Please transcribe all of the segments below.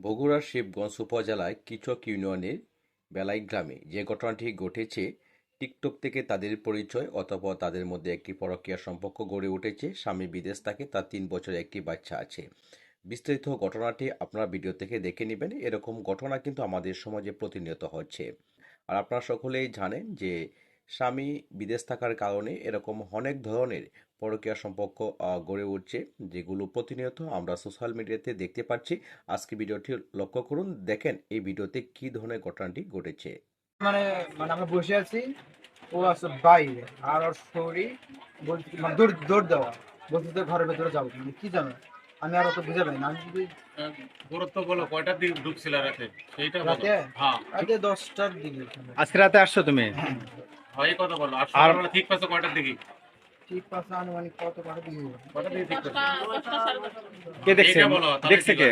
বগুড়ার শিবগঞ্জ উপজেলায় কিচক ইউনিয়নের বেলাই গ্রামে যে ঘটনাটি ঘটেছে, টিকটক থেকে তাদের পরিচয় অথবা তাদের মধ্যে একটি পরকীয়া সম্পর্ক গড়ে উঠেছে, স্বামী বিদেশ থাকে, তার তিন বছরের একটি বাচ্চা আছে। বিস্তারিত ঘটনাটি আপনারা ভিডিও থেকে দেখে নেবেন, এরকম ঘটনা কিন্তু আমাদের সমাজে প্রতিনিয়ত হচ্ছে। আর আপনারা সকলেই জানেন যে স্বামী বিদেশ থাকার কারণে এরকম অনেক ধরনের পরকীয়া সম্পর্ক আহ, গড়ে উঠছে যেগুলো প্রতিনিয়ত আমরা সোশ্যাল মিডিয়াতে দেখতে পাচ্ছি। আজকে ভিডিওটি লক্ষ্য করুন দেখেন এই ভিডিওতে কি ধরনের ঘটনাটি ঘটেছে। মানে মানে আমরা বসে আছি ও আছে বাইরে আর ওর শরীর বলছে মানে দৌড় দৌড় দেওয়া। বলছে তো ঘরের ভেতরে যাব। মানে কি জানো? আমি আর অত বুঝে পাই না। আমি যদি গুরুত্ব বলো কয়টার দিকে ঢুকছিল রাতে? সেইটা রাতে? হ্যাঁ। রাতে দশটার দিকে। আজকে রাতে আসছো তুমি? হয় কথা বলো? আর সকালবেলা ঠিক পাচ্ছ কয়টার দিকে? ঠিক পাঁচটা আনুমানিক কত কটা দিকে কয়টার দিকে ঠিক দশটা দশটা সাড়ে দশটা। কে দেখছে? এইটা বলো, তাহলে দেখছে কে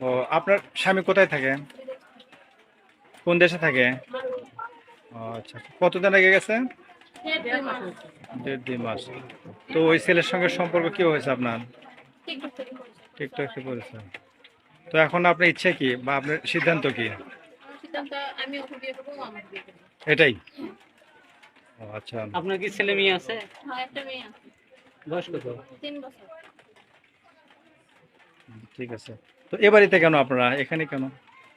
ও আপনার স্বামী কোথায় থাকে? কোন দেশে থাকে? ও আচ্ছা আচ্ছা। কতদিন আগে গেছে? দেড় দুই মাস। তো ওই ছেলের সঙ্গে সম্পর্ক কি হয়েছে আপনার? টিকটক থেকে করেছে। তো এখন আপনার ইচ্ছে কি বা আপনার সিদ্ধান্ত কি? সিদ্ধান্ত আমি ওকে বিয়ে করব ও বিয়ে করব এটাই? ও আচ্ছা। আপনার কি ছেলে মেয়ে আছে? হ্যাঁ একটা মেয়ে আছে। বয়স কত? তিন বছর। ঠিক আছে। তো এ বাড়িতে কেন আপনারা? এখানে কেন?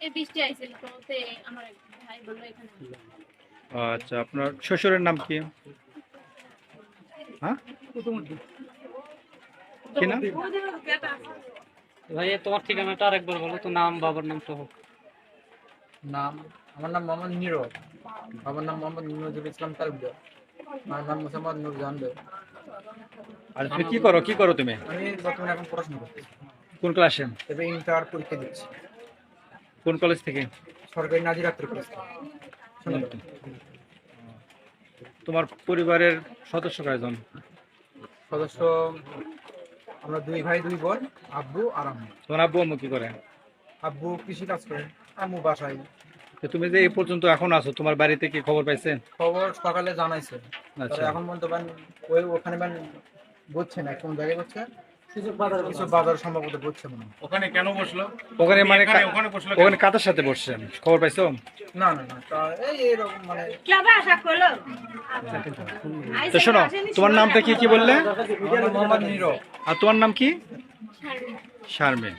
এই বৃষ্টি আইছিল তো তে আমার ভাই বলল এখানে আচ্ছা আপনার শ্বশুরের নাম কি? হ্যাঁ? কি নাম? ভাই তোমার ঠিকানাটা আরেকবার বলো তো নাম বাবার নাম সহ। নাম আমার নাম মোহাম্মদ নীরব বাবার নাম মোহাম্মদ নজরুল ইসলাম তালুকদার। আমার নাম মোহাম্মদ নুরজাহান দেব আর তুমি কি করো কি করো তুমি? আমি বর্তমানে এখন পড়াশোনা করছি কোন ক্লাসে? তবে ইন্টার পরীক্ষা দিচ্ছি। কোন কলেজ থেকে? সরকারি নাজির আক্তার কলেজ। তোমার পরিবারের সদস্য কয়জন? সদস্য আমরা দুই ভাই দুই বোন আব্বু আর আম্মু। তোমার আব্বু আম্মু কি করে? আব্বু কৃষি কাজ করে আম্মু বাসায়। তো তুমি যে এই পর্যন্ত এখন আছো তোমার বাড়িতে কি খবর পাইছে খবর সকালে জানাইছে। আচ্ছা। এখন পর্যন্ত বান ওই ওখানে বান বুঝছে না কোন জায়গায় বুঝছে কিছু বাজার কিছু বাজার সম্ভবত বুঝছে মনে ওখানে কেন বসল? ওখানে মানে ওখানে বসল ওখানে কাদের সাথে বসছেন? খবর পাইছো? না না না তা এই এরকম মানে তো শোনো তোমার নামটা কি কি বললে? মোহাম্মদ নীরব। আর তোমার নাম কি। শারমিন।